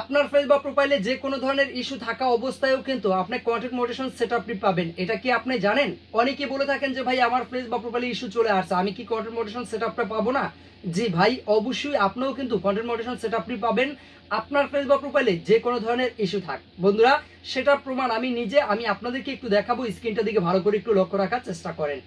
আপনার ফেস বা প্রোফাইলে যে কোনো ধরনের ইস্যু থাকা অবস্থায়ও কিন্তু আপনি কন্টেন্ট মোটেশন সেট আপনি পাবেন। এটা কি আপনি জানেন? অনেকে বলে থাকেন যে, ভাই, আমার ফেস বা প্রোফাইলে ইস্যু চলে আসছে, আমি কি কন্টেন্ট মোটেশন সেট আপটা পাবো না? জি ভাই, অবশ্যই আপনিও কিন্তু কন্টেন্ট মোটিভেশন সেট আপনি পাবেন। আপনার ফেস বা প্রোফাইলে যে কোনো ধরনের ইস্যু থাক। বন্ধুরা, সেটার প্রমাণ আমি নিজে, আমি আপনাদেরকে একটু দেখাবো স্ক্রিনটা দিকে ভালো করে একটু লক্ষ্য রাখার চেষ্টা করেন।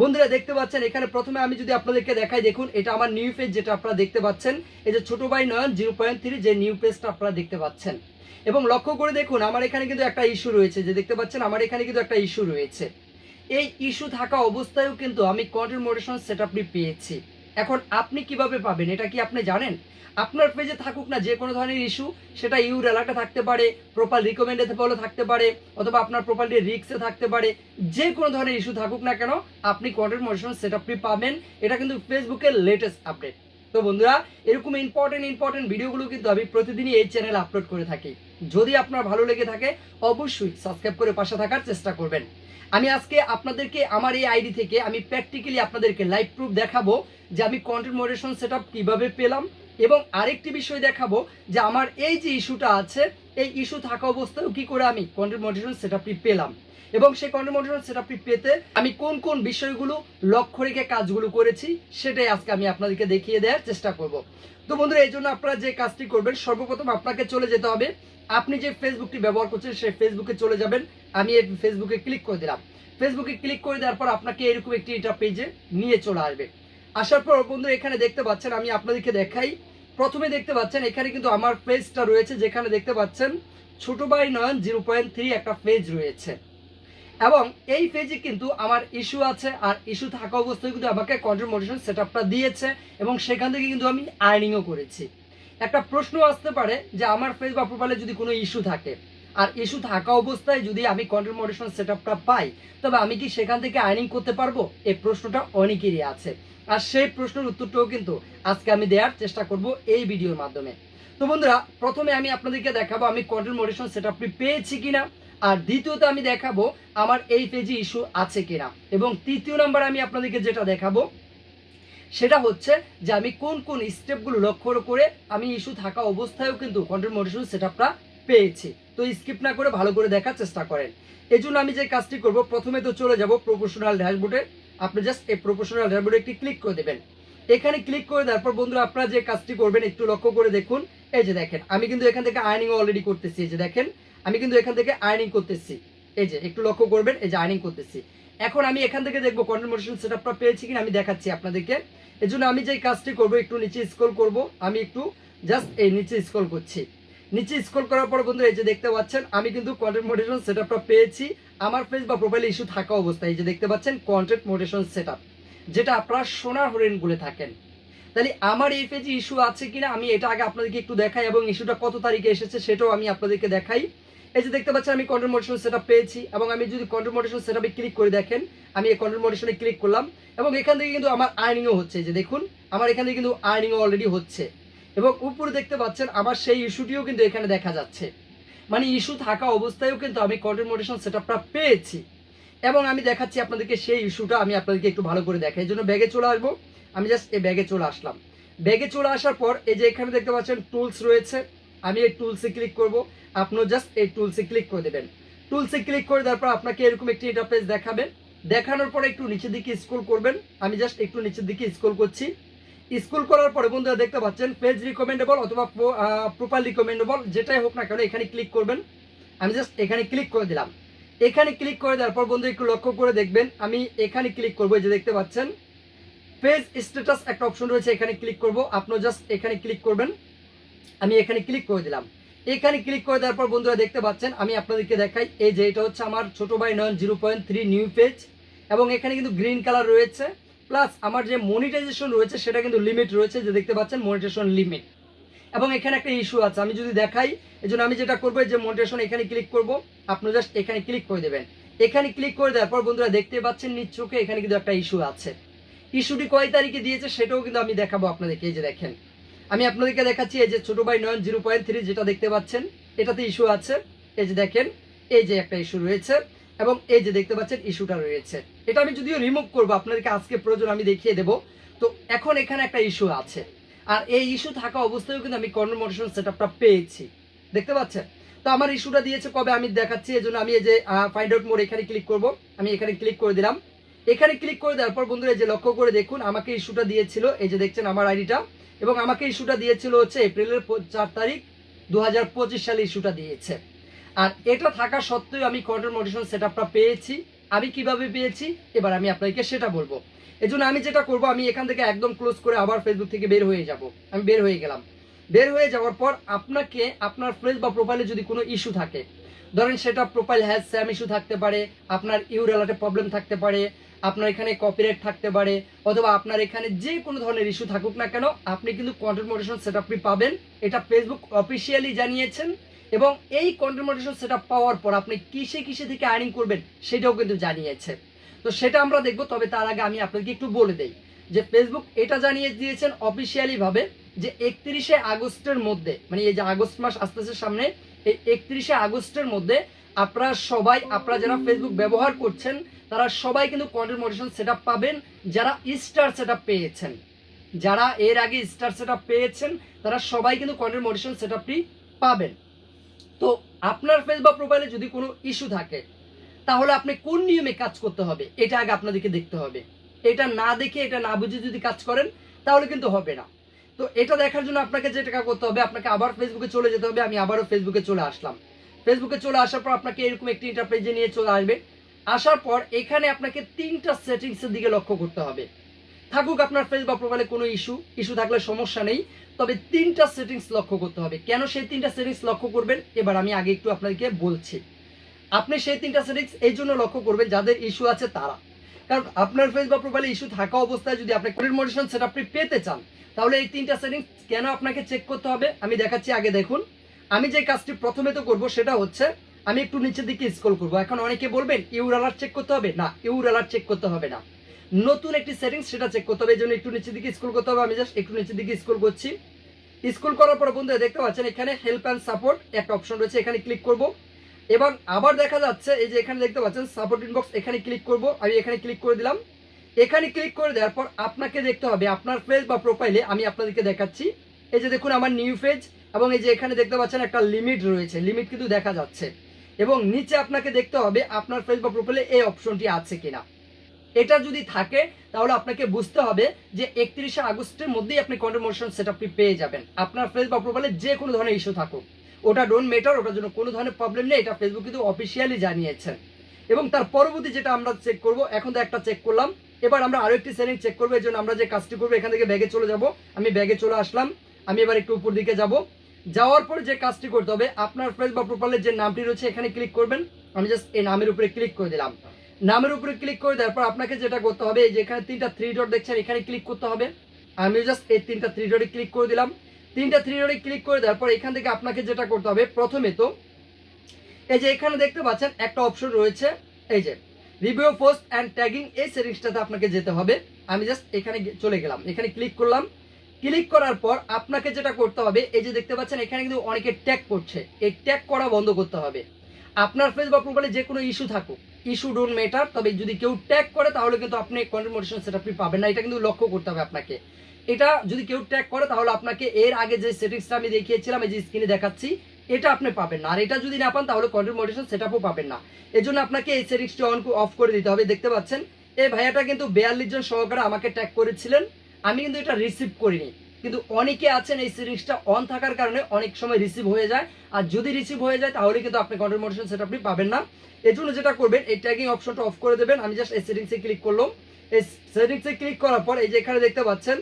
বন্ধুরা, দেখতে পাচ্ছেন, এখানে প্রথমে আমি যদি আপনাদেরকে দেখাই, দেখুন, এটা আমার নিউ পেজ যেটা আপনারা দেখতে পাচ্ছেন। এই যে ছোট ভাই নয়ন জিরো পয়েন্ট থ্রি যে নিউ পেজটা আপনারা দেখতে পাচ্ছেন। এবং লক্ষ্য করে দেখুন, আমার এখানে কিন্তু একটা ইস্যু রয়েছে। যে দেখতে পাচ্ছেন, আমার এখানে কিন্তু একটা ইস্যু রয়েছে। এই ইস্যু থাকা অবস্থায়ও কিন্তু আমি কন্টেন্ট মোডেশন সেট আপনি পেয়েছি। এখন আপনি কীভাবে পাবেন? এটা কি আপনি জানেন? আপনার পেজে থাকুক না যে কোনো ধরনের ইস্যু সেটা ইউর অ্যালার্টে থাকতে পারে প্রোফাইল রিকমেন্ডে বলে থাকতে পারে, অথবা আপনার প্রোফাইলটি রিক্সে থাকতে পারে যে কোনো ধরনের ইস্যু থাকুক না কেন, আপনি কন্টেন্ট মোডেশন সেট আপনি পাবেন। এটা কিন্তু ফেসবুকের লেটেস্ট আপডেট তো বন্ধুরা, এরকম ইম্পর্টেন্ট ইম্পর্টেন্ট ভিডিওগুলো কিন্তু আমি প্রতিদিনই এই চ্যানেলে আপলোড করে থাকি। যদি আপনার ভালো লেগে থাকে, অবশ্যই সাবস্ক্রাইব করে পাশে থাকার চেষ্টা করবেন। আমি আজকে আপনাদেরকে, আমার এই আইডি থেকে আমি প্র্যাকটিক্যালি আপনাদেরকে লাইভ প্রুফ দেখাবো। যে আমি কন্টেন্ট মডারেশন সেট কীভাবে পেলাম? এবং আরেকটি বিষয় দেখাবো যে আমার এই যে ইস্যুটা আছে, এই ইস্যু থাকা অবস্থায়ও কি করে আমি কন্টেন্ট মডারেশন সেট পেলাম? এবং সেই কন্টেন্ট মডারেশন সেট পেতে আমি কোন কোন বিষয়গুলো লক্ষ্য রেখে কাজগুলো করেছি, সেটাই আজকে আমি আপনাদেরকে দেখিয়ে দেওয়ার চেষ্টা করব। তো বন্ধুরা, এই জন্য আপনারা যে কাজটি করবেন, সর্বপ্রথম আপনাকে চলে যেতে হবে। আপনি যে ফেসবুকটি ব্যবহার করছেন, সেই ফেসবুকে চলে যাবেন। আমি এই ফেসবুকে ক্লিক করে দিলাম। ফেসবুকে ক্লিক করে দেওয়ার পর আপনাকে এরকম একটি এটা পেজে নিয়ে চলে আসবে। আসার পর বন্ধু এখানে দেখতে পাচ্ছেন, আমি আপনাদেরকে দেখাই। প্রথমে দেখতে পাচ্ছেন, এখানে কিন্তু আমার পেজটা রয়েছে, যেখানে দেখতে পাচ্ছেন, ছোট ভাই নয়ন জিরো পয়েন্ট থ্রি একটা পেজ রয়েছে। এবং এই পেজে কিন্তু আমার ইস্যু আছে, আর ইস্যু থাকা অবস্থায় কিন্তু আমাকে কন্টেন্ট মোটিভেশন সেট দিয়েছে, এবং সেখান থেকে কিন্তু আমি আর্নিংও করেছি। একটা প্রশ্ন আসতে পারে যে আমার ফেস বা প্রোফাইলে যদি কোনো ইস্যু থাকে, আর ইস্যু থাকা অবস্থায় যদি আমি কন্টেন্ট মোটিভেশন সেট পাই, তবে আমি কি সেখান থেকে আর্নিং করতে পারব? এই প্রশ্নটা অনেকেরই আছে। আর সেই প্রশ্নের উত্তরটাও কিন্তু আজকে আমি দেওয়ার চেষ্টা করব এই ভিডিওর মাধ্যমে। তো বন্ধুরা, প্রথমে আমি আপনাদেরকে দেখাবো আমি কন্টেন্ট মোটিভেশন সেট আপটি পেয়েছি কিনা, আর দ্বিতীয়ত আমি দেখাবো আমার এই পেজে ইস্যু আছে কিনা। এবং তৃতীয় নাম্বার আমি আপনাদেরকে যেটা দেখাবো, সেটা হচ্ছে যে আমি কোন কোন স্টেপগুলো লক্ষ্য করে আমি ইস্যু থাকা অবস্থায়ও কিন্তু কন্টেন্ট মোটিভেশন সেট আপটা পেয়েছি। তো স্কিপ না করে ভালো করে দেখার চেষ্টা করেন। এই জন্য আমি যে কাজটি করব, প্রথমে তো চলে যাব প্রফেশনাল ড্যাশবোর্ডে আপনি জাস্ট এই প্রফেশনাল ড্যাশবোর্ডে একটি ক্লিক করে দেবেন। এখানে ক্লিক করে দেওয়ার পর বন্ধুরা আপনারা যে কাজটি করবেন, একটু লক্ষ্য করে দেখুন। এই যে দেখেন, আমি কিন্তু এখান থেকে আর্নিং অলরেডি করতেছি, এই যে দেখেন। আমি কিন্তু এখান থেকে আর্নিং করতেছি। এই যে, একটু লক্ষ্য করবেন, এই যে আর্নিং করতেছি। এখন আমি এখান থেকে দেখব কন্টেন্ট মোটিভেশন সেটআপটা পেয়েছি কিনা, আমি দেখাচ্ছি আপনাদেরকে। এই জন্য আমি যে কাজটি করব, একটু নিচে স্ক্রল করব। আমি একটু জাস্ট এই নিচে স্ক্রল করছি। নিচে স্ক্রল করার পর বন্ধুরা এই যে দেখতে পাচ্ছেন, আমি কিন্তু কন্টেন্ট মোটিভেশন সেটআপটা পেয়েছি। আমার ফেস বা প্রোফাইলে ইস্যু থাকা অবস্থায় এই যে দেখতে পাচ্ছেন কন্টেন্ট মোটিভেশন সেটআপ যেটা আপনারা সোনার হরিণ বলে থাকেন। তাহলে আমার এই পেজে ইস্যু আছে কিনা, আমি এটা আগে আপনাদেরকে একটু দেখাই এবং ইস্যুটা কত তারিখে এসেছে সেটাও আমি আপনাদেরকে দেখাই। এই যে দেখতে পাচ্ছেন, আমি কন্টেন্ট মোটিভেশন সেটআপ পেয়েছি এবং আমি যদি কন্টেন্ট মোটিভেশন সেটআপে ক্লিক করে দেখেন, আমি এই কন্টেন্ট মোটিভেশনে ক্লিক করলাম এবং এখান থেকে কিন্তু আমার আর্নিংও হচ্ছে যে দেখুন, আমার এখান থেকে কিন্তু আর্নিংও অলরেডি হচ্ছে। এবং উপরে দেখতে পাচ্ছেন আমার সেই ইস্যুটিও কিন্তু এখানে দেখা যাচ্ছে। মানে ইস্যু থাকা অবস্থায়ও কিন্তু আমি কন্টেন্ট মোটিভেশন সেটআপটা পেয়েছি। এবং আমি দেখাচ্ছি আপনাদেরকে সেই ইস্যুটা আমি আপনাদেরকে একটু ভালো করে দেখাই। এই জন্য ব্যাগে চলে আসব। আমি জাস্ট এই ব্যাগে চলে আসলাম। ব্যাগে চলে আসার পর এই যে এখানে দেখতে পাচ্ছেন টুলস রয়েছে। আমি এই টুলসে ক্লিক করব। আপনিও জাস্ট এই টুলসে ক্লিক করে দেবেন। টুলসে ক্লিক করে দেওয়ার পর আপনাকে এরকম একটি ইন্টারফেস দেখাবে। দেখানোর পর একটু নিচের দিকে স্ক্রল করবেন। আমি জাস্ট একটু নিচের দিকে স্ক্রল করছি। স্ক্রল করার পরে বন্ধুরা দেখতে পাচ্ছেন পেজ রিকমেন্ডেবল অথবা প্রোফাইল রিকমেন্ডেবল যেটাই হোক না কেন এখানে ক্লিক করবেন। আমি জাস্ট এখানে ক্লিক করে দিলাম। এখানে ক্লিক করে দেওয়ার পর বন্ধু একটু লক্ষ্য করে দেখবেন, আমি এখানে ক্লিক করব যে দেখতে পাচ্ছেন। পেজ স্ট্যাটাস একটা অপশন রয়েছে, এখানে ক্লিক করব। আপনিও জাস্ট এখানে ক্লিক করবেন। আমি এখানে ক্লিক করে দিলাম। এখানে ক্লিক করে দেওয়ার পর বন্ধুরা দেখতে পাচ্ছেন, আমি আপনাদেরকে দেখাই, এই যে এটা হচ্ছে আমার ছোট ভাই Nayan zero point three new page এবং এখানে কিন্তু গ্রিন কালার রয়েছে। প্লাস আমার যে মনিটাইজেশন রয়েছে, সেটা কিন্তু লিমিট রয়েছে, যে দেখতে পাচ্ছেন মনিটাইজেশন লিমিট এবং এখানে একটা ইস্যু আছে, আমি যদি দেখাই এই আমি যেটা করব যে মনিটাইজেশন এখানে ক্লিক করব, আপনি জাস্ট এখানে ক্লিক করে দেবেন। এখানে ক্লিক করে দেওয়ার পর বন্ধুরা দেখতে পাচ্ছেন চোখে এখানে কিন্তু একটা ইস্যু আছে। ইস্যুটি কয় তারিখে দিয়েছে, সেটাও কিন্তু আমি দেখাবো আপনাদেরকে, এই যে দেখেন। আমি আপনাদেরকে দেখাচ্ছি, এই যে ছোট ভাই নয়ন জিরো পয়েন্ট থ্রি যেটা দেখতে পাচ্ছেন, এটাতে ইস্যু আছে। এই যে দেখেন, এই যে একটা ইস্যু রয়েছে। এবং এই যে দেখতে পাচ্ছেন ইস্যুটা রয়েছে। এটা আমি যদিও রিমুভ করব, আপনাদেরকে আজকে প্রয়োজন আমি দেখিয়ে দেবো। তো এখন এখানে একটা ইস্যু আছে। আর এই ইস্যু থাকা অবস্থায়ও কিন্তু আমি কর্ন মোটিভেশন সেটআপটা পেয়েছি। দেখতে পাচ্ছেন? তো আমার ইস্যুটা দিয়েছে কবে আমি দেখাচ্ছি এই জন্য আমি এই যে ফাইন্ড আউট মোড এখানে ক্লিক করব। আমি এখানে ক্লিক করে দিলাম। এখানে ক্লিক করে দেওয়ার পর বন্ধুরা, এই যে লক্ষ্য করে দেখুন, আমাকে ইস্যুটা দিয়েছিল, এই যে দেখছেন আমার আইডিটা। এবং আমাকে ইস্যুটা দিয়েছিল হচ্ছে এপ্রিলের চার তারিখ দু সালে ইস্যুটা দিয়েছে। আর এটা থাকা সত্ত্বেও আমি কন্টেন্ট মডিটেশন সেট পেয়েছি। আমি কীভাবে পেয়েছি? এবার আমি আপনাকে সেটা বলব। এই জন্য আমি যেটা করব, আমি এখান থেকে একদম ক্লোজ করে আবার ফেসবুক থেকে বের হয়ে যাব। আমি বের হয়ে গেলাম। বের হয়ে যাওয়ার পর আপনাকে আপনার ফ্রেজ বা প্রোফাইলে যদি কোনো ইস্যু থাকে, ধরেন সেটা প্রোফাইল হ্যাজ স্যাম ইস্যু থাকতে পারে, আপনার ইউরেলাটে প্রবলেম থাকতে পারে, আপনার এখানে কপিরাইট থাকতে পারে, অথবা আপনার এখানে যে কোনো ধরনের ইস্যু থাকুক না কেন, আপনি কিন্তু কন্টেন্ট মডিটেশন সেট পাবেন। এটা ফেসবুক অফিসিয়ালি জানিয়েছেন। এবং এই কন্টেন্ট সেট পাওয়ার পর আপনি কিসে কিসে থেকে আর্নিং করবেন সেটাও কিন্তু জানিয়েছে। তো সেটা আমরা দেখব, তবে তার আগে আমি আপনাকে একটু বলে দেই যে ফেসবুক এটা জানিয়ে দিয়েছেন অফিসিয়ালি ভাবে যে একত্রিশে আগস্টের মধ্যে মানে এই যে আগস্ট মাস আস্তে আস্তে সামনে, এই একত্রিশে আগস্টের মধ্যে আপনারা সবাই, আপনারা যারা ফেসবুক ব্যবহার করছেন, তারা সবাই কিন্তু কন্টেন্ট মডিটেশন সেট পাবেন, যারা স্টার সেট পেয়েছেন। যারা এর আগে স্টার সেট পেয়েছেন, তারা সবাই কিন্তু কন্টেন্ট মডিটেশন সেট পাবেন। তো আপনার ফেস বা প্রোফাইলে যদি কোনো ইস্যু থাকে, তাহলে আপনি কোন নিয়মে কাজ করতে হবে? এটা আগে আপনাদেরকে দেখতে হবে। এটা না দেখে, এটা না বুঝে যদি কাজ করেন, তাহলে কিন্তু হবে না। তো এটা দেখার জন্য আপনাকে যেটা করতে হবে, আপনাকে আবার ফেসবুকে চলে যেতে হবে, আমি আবারও ফেসবুকে চলে আসলাম। ফেসবুকে চলে আসার পর আপনাকে এরকম একটি ইন্টারপ্রাইজে নিয়ে চলে আসবে। আসার পর এখানে আপনাকে তিনটা সেটিংসের দিকে লক্ষ্য করতে হবে। থাকুক আপনার ফেস বা প্রোফাইলে কোনো ইস্যু ইস্যু থাকলে সমস্যা নেই। তবে তিনটা সেটিংস লক্ষ্য করতে হবে। কেন সেই তিনটা সেটিংস লক্ষ্য করবেন? এবার আমি আগে একটু আপনাদেরকে বলছি। আপনি সেই তিনটা সেটিংস এই জন্য লক্ষ্য করবেন যাদের ইস্যু আছে তারা। কারণ আপনার ফেস বা প্রোফাইলে ইস্যু থাকা অবস্থায় যদি আপনি কোরিয়ার মোটিভেশন সেট আপনি পেতে চান, তাহলে এই তিনটা সেটিংস কেন আপনাকে চেক করতে হবে? আমি দেখাচ্ছি আগে, দেখুন। আমি যে কাজটি প্রথমে তো করব সেটা হচ্ছে, আমি একটু নিচের দিকে স্ক্রল করব। এখন অনেকে বলবেন ইউর অ্যালার্ট চেক করতে হবে? না ইউর অ্যালার্ট চেক করতে হবে না। নতুন একটি সেটিংস সেটা চেক করতে হবে, এই জন্য একটু নিচের দিকে স্কুল করতে হবে, আমি জাস্ট একটু নিচের দিকে স্কুল করছি। স্কুল করার পর বন্ধুরা দেখতে পাচ্ছেন এখানে হেল্প অ্যান্ড সাপোর্ট একটা অপশন রয়েছে, এখানে ক্লিক করব। এবং আবার দেখা যাচ্ছে, এই যে এখানে দেখতে পাচ্ছেন সাপোর্ট ইনবক্স এখানে ক্লিক করব, আমি এখানে ক্লিক করে দিলাম। এখানে ক্লিক করে দেওয়ার পর আপনাকে দেখতে হবে, আপনার পেজ বা প্রোফাইলে আমি আপনাদেরকে দেখাচ্ছি। এই যে দেখুন আমার নিউ পেজ এবং এই যে এখানে দেখতে পাচ্ছেন একটা লিমিট রয়েছে লিমিট কিন্তু দেখা যাচ্ছে। এবং নিচে আপনাকে দেখতে হবে আপনার পেজ বা প্রোফাইলে এই অপশনটি আছে কিনা। এটা যদি থাকে, তাহলে আপনাকে বুঝতে হবে যে একত্রিশে আগস্টের মধ্যেই আপনি কন্টেন্ট মোশন সেট আপটি পেয়ে যাবেন। আপনার ফেস বা প্রোফাইলে যে কোনো ধরনের ইস্যু থাকুক। ওটা ডোন্ট মেটার ওটার জন্য কোনো ধরনের প্রবলেম নেই, এটা ফেসবুক কিন্তু অফিসিয়ালি জানিয়েছেন। এবং তার পরবর্তী যেটা আমরা চেক করব, এখন তো একটা চেক করলাম। এবার আমরা আরও একটি সেটিং চেক করব, এই জন্য আমরা যে কাজটি করব, এখান থেকে ব্যাগে চলে যাব। আমি ব্যাগে চলে আসলাম। আমি এবার একটু উপর দিকে যাব। যাওয়ার পর যে কাজটি করতে হবে, আপনার ফেস বা প্রোফাইলের যে নামটি রয়েছে, এখানে ক্লিক করবেন। আমি জাস্ট এই নামের উপরে ক্লিক করে দিলাম। নামের উপরে ক্লিক করে দেওয়ার পর আপনাকে যেটা করতে হবে, এই যে এখানে তিনটা থ্রি ডট দেখছেন, এখানে ক্লিক করতে হবে। আমি জাস্ট এই তিনটা থ্রি ডটে ক্লিক করে দিলাম। তিনটা থ্রি ডটে ক্লিক করে দেওয়ার পর এখান থেকে আপনাকে যেটা করতে হবে, প্রথমে তো এই যে এখানে দেখতে পাচ্ছেন, একটা অপশন রয়েছে, এই যে রিভিউ পোস্ট অ্যান্ড ট্যাগিং এই সেটিংসটাতে আপনাকে যেতে হবে। আমি জাস্ট এখানে চলে গেলাম, এখানে ক্লিক করলাম। ক্লিক করার পর আপনাকে যেটা করতে হবে, এই যে দেখতে পাচ্ছেন, এখানে কিন্তু অনেকে ট্যাগ করছে, এই ট্যাগ করা বন্ধ করতে হবে। আপনার ফেস বা প্রোফাইলে যে কোনো ইস্যু থাকুক। ইস্যু ডোন্ট মেটার তবে যদি কেউ ট্যাগ করে, তাহলে কিন্তু আপনি কন্টেন্ট মোটিভেশন সেটা আপনি পাবেন না। এটা কিন্তু লক্ষ্য করতে হবে আপনাকে। এটা যদি কেউ ট্যাগ করে, তাহলে আপনাকে এর আগে যে সেটিংসটা আমি দেখিয়েছিলাম, এই যে স্ক্রিনে দেখাচ্ছি, এটা আপনি পাবেন না। আর এটা যদি না পান, তাহলে কন্টেন্ট মোটিভেশন সেটআপও পাবেন না। এর জন্য আপনাকে এই সেটিংসটি অন অফ করে দিতে হবে। দেখতে পাচ্ছেন, এই ভাইয়াটা কিন্তু বিয়াল্লিশ জন সহকারে আমাকে ট্যাগ করেছিলেন। আমি কিন্তু এটা রিসিভ করিনি। কিন্তু অনেকে আছেন এই সেটিংসটা অন থাকার কারণে অনেক সময় রিসিভ হয়ে যায়। আর যদি রিসিভ হয়ে যায়, তাহলে কিন্তু আপনি কন্টেন্ট মোটিভেশন সেটা আপনি পাবেন না। এর জন্য যেটা করবেন, এই ট্যাগিং অপশনটা অফ করে দেবেন। আমি জাস্ট এই সেটিংসে ক্লিক করলাম। এই সেটিংসে ক্লিক করার পর এই যে এখানে দেখতে পাচ্ছেন,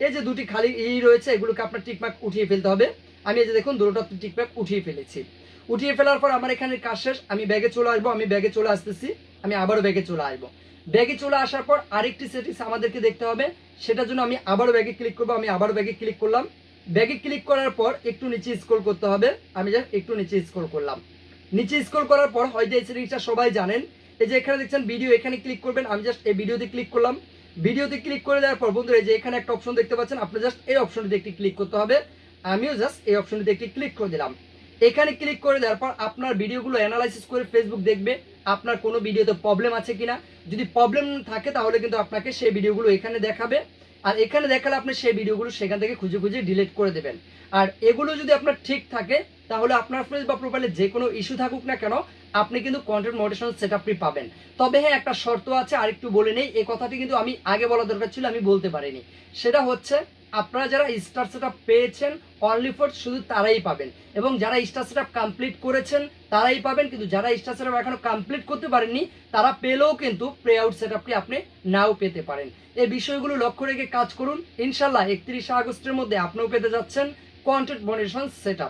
এই যে দুটি খালি ই রয়েছে, এগুলোকে আপনার টিকমার্ক উঠিয়ে ফেলতে হবে। আমি এই যে দেখুন, দুটো টিকমার্ক উঠিয়ে ফেলেছি। উঠিয়ে ফেলার পর আমার এখানে কাজ শেষ। আমি ব্যাগে চলে আসব, আমি ব্যাগে চলে আসতেছি। আমি আবারও ব্যাগে চলে আসব। ব্যাগে চলে আসার পর আরেকটি সেটিংস আমাদেরকে দেখতে হবে। সেটার জন্য আমি আবারও ব্যাগে ক্লিক করব, আমি আবারও ব্যাগে ক্লিক করলাম। ব্যাগে ক্লিক করার পর একটু নিচে স্ক্রল করতে হবে। আমি জাস্ট একটু নিচে স্ক্রল করলাম। নিচে স্ক্রল করার পর হয়তো এই সেটিংসটা সবাই জানেন। এই যে এখানে দেখছেন ভিডিও এখানে ক্লিক করবেন। আমি জাস্ট এই ভিডিওতে ক্লিক করলাম। ভিডিওতে ক্লিক করে দেওয়ার পর বন্ধুরা, এই যে এখানে একটা অপশন দেখতে পাচ্ছেন, আপনি জাস্ট এই অপশনটিতে একটি ক্লিক করতে হবে। আমিও জাস্ট এই অপশনটিতে একটি ক্লিক করে দিলাম। এখানে ক্লিক করে দেওয়ার পর আপনার ভিডিওগুলো অ্যানালাইসিস করে ফেসবুক দেখবে। আপনার কোনো ভিডিওতে প্রবলেম আছে কিনা? যদি প্রবলেম থাকে, তাহলে কিন্তু আপনাকে সেই ভিডিওগুলো এখানে দেখাবে। আর এখানে দেখালে আপনি সেই ভিডিওগুলো সেখান থেকে খুঁজে খুঁজে ডিলিট করে দেবেন। আর এগুলো যদি আপনার ঠিক থাকে, তাহলে আপনার ফেস বা প্রোফাইলে যে কোনো ইস্যু থাকুক না কেন, আপনি কিন্তু কন্টেন্ট মডারেশন সেট আপটি পাবেন। তবে হ্যাঁ একটা শর্ত আছে, আরেকটু বলে নেই। এই কথাটি কিন্তু আমি আগে বলা দরকার ছিল, আমি বলতে পারিনি। সেটা হচ্ছে আপনারা যারা স্টার সেট পেয়েছেন অনলি ফর শুধু তারাই পাবেন। এবং যারা স্টার সেট কমপ্লিট করেছেন, তারাই পাবেন। কিন্তু যারা স্টার সেট এখনও কমপ্লিট করতে পারেননি, তারা পেলেও কিন্তু প্রে আউট সেট আপনি নাও পেতে পারেন। এই বিষয়গুলো লক্ষ্য রেখে কাজ করুন। ইনশাল্লাহ একত্রিশে আগস্টের মধ্যে আপনিও পেতে যাচ্ছেন কন্টেন্ট মনিটেশন সেট